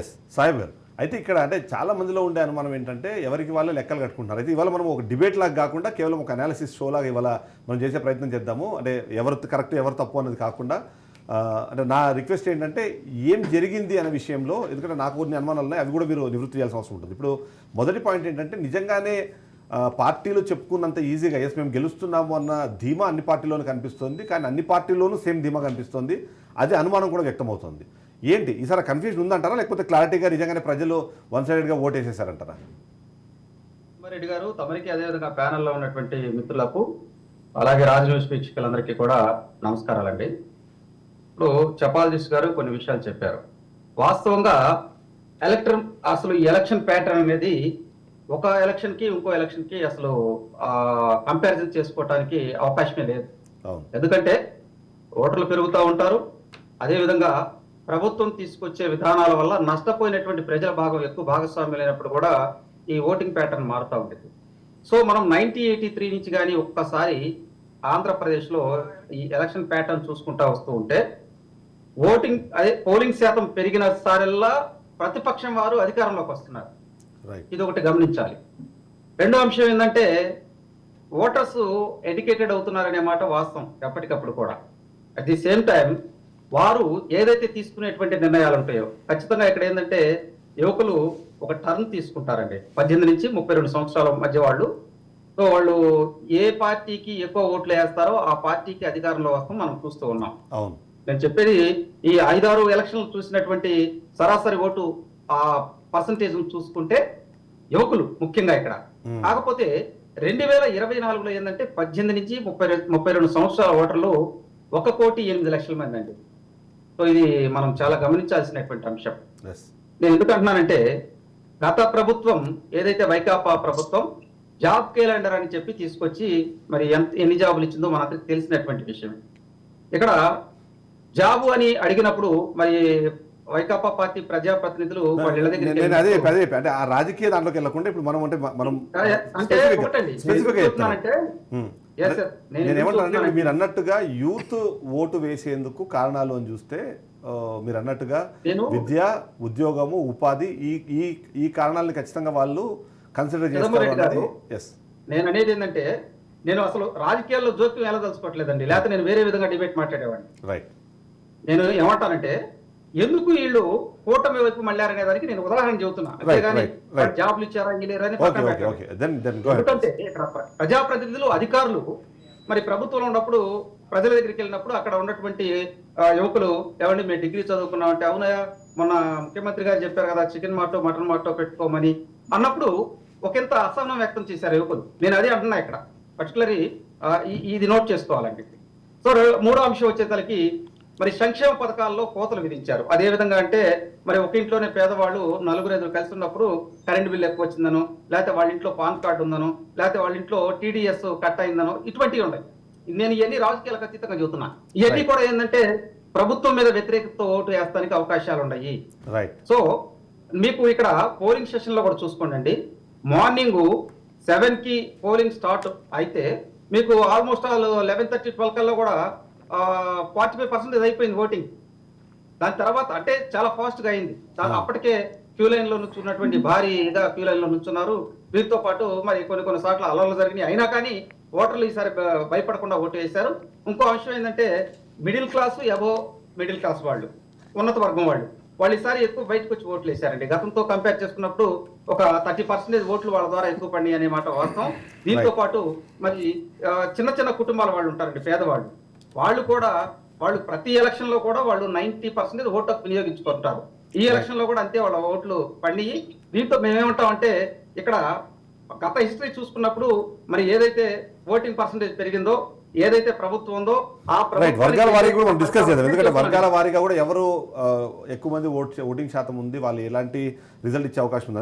Yes సాయిబ్ అయితే ఇక్కడ అంటే చాలా మందిలో ఉండే అనుమానం ఏంటంటే ఎవరికి వాళ్ళే లెక్కలు కట్టుకుంటున్నారు. అయితే ఇవాళ మనం ఒక డిబేట్ లాగా కాకుండా కేవలం ఒక అనాలిసిస్ షో లాగా ఇవాళ మనం చేసే ప్రయత్నం చేద్దాము. అంటే ఎవరు కరెక్ట్ ఎవరు తప్పు అనేది కాకుండా అంటే నా రిక్వెస్ట్ ఏంటంటే ఏం జరిగింది అనే విషయంలో ఎందుకంటే నాకు కొన్ని అనుమానాలు ఉన్నాయి అవి కూడా మీరు నివృత్తి చేయాల్సిన అవసరం ఉంటుంది. ఇప్పుడు మొదటి పాయింట్ ఏంటంటే నిజంగానే పార్టీలు చెప్పుకున్నంత ఈజీగా ఎస్ మేము గెలుస్తున్నాము అన్న ధీమా అన్ని పార్టీలోనూ కనిపిస్తుంది కానీ అన్ని పార్టీల్లోనూ సేమ్ ధీమా కనిపిస్తుంది. అదే అనుమానం కూడా వ్యక్తమవుతుంది. ఏంటి? ఈసారి కన్ఫ్యూజన్ ఉందంటారా? లేకపోతే క్లారిటీగా నిజంగానే ప్రజలు వన్ సైడెడ్గా ఓట్ వేసేసారంటారా? రెడ్డి గారు తమరికి అదేవిధంగా ప్యానెల్లో ఉన్నటువంటి మిత్రులకు అలాగే రాజనీతి వీక్షకులందరికీ కూడా నమస్కారాలండి. ఇప్పుడు చపాలజిస్ట్ గారు కొన్ని విషయాలు చెప్పారు. వాస్తవంగా ఎలక్ట్రన్ అసలు ఈ ఎలక్షన్ ప్యాటర్న్ అనేది ఒక ఎలక్షన్కి ఇంకో ఎలక్షన్కి అసలు కంపారిజన్ చేసుకోవటానికి అవకాశమే లేదు. అవును. ఎందుకంటే ఓటర్లు పెరుగుతూ ఉంటారు. అదేవిధంగా ప్రభుత్వం తీసుకొచ్చే విధానాల వల్ల నష్టపోయినటువంటి ప్రజల భాగం ఎక్కువ భాగస్వామ్యం లేనప్పుడు కూడా ఈ ఓటింగ్ ప్యాటర్న్ మారుతూ ఉంటుంది సో మనం నైన్టీ ఎయిటీ త్రీ నుంచి కానీ ఒక్కసారి ఆంధ్రప్రదేశ్లో ఈ ఎలక్షన్ ప్యాటర్న్ చూసుకుంటా వస్తూ ఉంటే ఓటింగ్ అదే పోలింగ్ శాతం పెరిగిన సారెల్లా ప్రతిపక్షం వారు అధికారంలోకి వస్తున్నారు. ఇది ఒకటి గమనించాలి. రెండో అంశం ఏంటంటే ఓటర్స్ ఎడ్యుకేటెడ్ అవుతున్నారనే మాట వాస్తవం ఎప్పటికప్పుడు కూడా. అట్ ది సేమ్ టైం వారు ఏదైతే తీసుకునేటువంటి నిర్ణయాలు ఉంటాయో ఖచ్చితంగా ఇక్కడ ఏంటంటే యువకులు ఒక టర్న్ తీసుకుంటారండి. పద్దెనిమిది నుంచి ముప్పై రెండు సంవత్సరాల మధ్య వాళ్ళు. సో వాళ్ళు ఏ పార్టీకి ఎక్కువ ఓట్లు వేస్తారో ఆ పార్టీకి అధికారంలో వస్తాం మనం చూస్తూ ఉన్నాం. అవును. నేను చెప్పేది ఈ ఐదారు ఎలక్షన్లు చూసినటువంటి సరాసరి ఓటు ఆ పర్సంటేజ్ చూసుకుంటే యువకులు ముఖ్యంగా ఇక్కడ. కాకపోతే రెండు వేల ఇరవై నాలుగులో ఏంటంటే పద్దెనిమిది నుంచి ముప్పై ముప్పై రెండు సంవత్సరాల ఓటర్లు ఒక కోటి ఎనిమిది లక్షల మంది అండి. సో ఇది మనం చాలా గమనించాల్సినటువంటి అంశం. నేను ఎందుకు అంటున్నానంటే గత ప్రభుత్వం ఏదైతే వైకాపా ప్రభుత్వం జాబ్ క్యాలెండర్ అని చెప్పి తీసుకొచ్చి మరి ఎంత ఎన్ని జాబులు ఇచ్చిందో మనకు తెలిసినటువంటి విషయం ఇక్కడ జాబు అని అడిగినప్పుడు మరి వైకాపా పార్టీ ప్రజాప్రతినిధులు అదే అంటే ఆ రాజకీయ దాంట్లోకి వెళ్ళకుండా ఇప్పుడు మనం అంటే మనం అంటే ఒకటండి, నేను స్పెసిఫిక్ ఎందుకు చెప్తున్నానంటే, Yes, sir. నేను నేను ఎందుకు ఏమంటానంటే చెప్తున్నానంటే- మీరు అన్నట్టుగా యూత్ ఓటు వేసేందుకు కారణాలు అని చూస్తే మీరు అన్నట్టుగా నేను- విద్య ఉద్యోగము ఉపాధి ఈ ఈ ఈ కారణాలను ఖచ్చితంగా వాళ్ళు కన్సిడర్ చేస్తారు ఎస్ నేను అనేది ఏంటంటే నేను అసలు రాజకీయాల్లో జోక్యం ఎలా తలుచుకోవట్లేదండి. లేకపోతే నేను వేరే విధంగా డిబేట్ మాట్లాడేవాడిని. రైట్ నేను ఏమంటానంటే ఎందుకు వీళ్ళు కూటమి వైపు మళ్ళారనే దానికి నేను ఉదాహరణ చెబుతున్నా. అంతేగాని జాబ్లు ఇచ్చారా ఎందుకంటే ఇక్కడ ప్రజాప్రతినిధులు అధికారులు మరి ప్రభుత్వంలో ఉన్నప్పుడు ప్రజల దగ్గరికి వెళ్ళినప్పుడు అక్కడ ఉన్నటువంటి యువకులు ఏమండి మేము డిగ్రీ చదువుకున్నాం అంటే అవునయా మొన్న ముఖ్యమంత్రి గారు చెప్పారు కదా చికెన్ మాటో మటన్ మాటో పెట్టుకోమని అన్నప్పుడు ఒకంత అసహనం వ్యక్తం చేశారు యువకులు. నేను అదే అంటున్నా ఇక్కడ. పర్టికులరీ ఇది నోట్ చేసుకోవాలండి. సో మూడో అంశం వచ్చేసరికి మరి సంక్షేమ పథకాల్లో కోతలు విధించారు. అదే విధంగా అంటే మరి ఒక ఇంట్లోనే పేదవాళ్ళు నలుగురు ఐదుగురు కలిసి ఉన్నప్పుడు కరెంట్ బిల్ ఎక్కువ వచ్చిందనో లేకపోతే వాళ్ళ ఇంట్లో పాన్ కార్డు ఉందనో లేకపోతే వాళ్ళ ఇంట్లో టీడీఎస్ కట్ అయిందనో ఇటువంటివి ఉన్నాయి నేను ఇవన్నీ రాజకీయాలకు అతీతంగా చెబుతున్నా ఇవన్నీ. కూడా ఏంటంటే ప్రభుత్వం మీద వ్యతిరేకతతో ఓటు వేస్తానికి అవకాశాలు ఉన్నాయి. రైట్ సో మీకు ఇక్కడ పోలింగ్ సెషన్లో కూడా చూసుకోండి మార్నింగ్ సెవెన్కి పోలింగ్ స్టార్ట్ అయితే మీకు almost all eleven thirty twelve కల్లా కూడా ఫార్టీ ఫైవ్ పర్సెంటేజ్ అయిపోయింది ఓటింగ్ దాని తర్వాత అంటే చాలా ఫాస్ట్గా అయింది. అప్పటికే క్యూ లైన్లో నుంచున్నటువంటి భారీగా క్యూ లైన్లో నుంచున్నారు. వీరితో పాటు మరి కొన్ని కొన్ని సార్లు అలర్లు జరిగినాయి. అయినా కానీ ఓటర్లు ఈసారి భయపడకుండా ఓటు వేశారు. ఇంకో అంశం ఏంటంటే మిడిల్ క్లాస్ అబో మిడిల్ క్లాస్ వాళ్ళు ఉన్నత వర్గం వాళ్ళు వాళ్ళు ఈసారి ఎక్కువ బయటకు వచ్చి ఓట్లు వేశారండి. గతంతో కంపేర్ చేసుకున్నప్పుడు ఒక థర్టీ పర్సెంటేజ్ ఓట్లు వాళ్ళ ద్వారా ఎక్కువ పడినాయి అనే మాట వాస్తవం. దీంతో. పాటు మరి చిన్న చిన్న కుటుంబాల వాళ్ళు ఉంటారండి పేదవాళ్ళు. వాళ్ళు కూడా వాళ్ళు ప్రతి ఎలక్షన్లో కూడా వాళ్ళు నైన్టీ పర్సెంటేజ్ ఓటు హక్కు వినియోగించుకుంటారు. ఈ ఎలక్షన్లో కూడా అంతే వాళ్ళ ఓట్లు పండియి దీంతో మేమేమంటాం అంటే ఇక్కడ గత హిస్టరీ చూసుకున్నప్పుడు మరి ఏదైతే ఓటింగ్ పర్సెంటేజ్ పెరిగిందో ఏదైతే ప్రభుత్వం ఉందో ఆ వర్గాల వారీగా కూడా మనం డిస్కస్ చేద్దాం. ఎందుకంటే. వర్గాల వారీగా కూడా ఎవరు ఎక్కువ మంది ఓట్ ఓటింగ్ శాతం ఉంది వాళ్ళు ఎలాంటి రిజల్ట్ ఇచ్చే అవకాశం ఉంది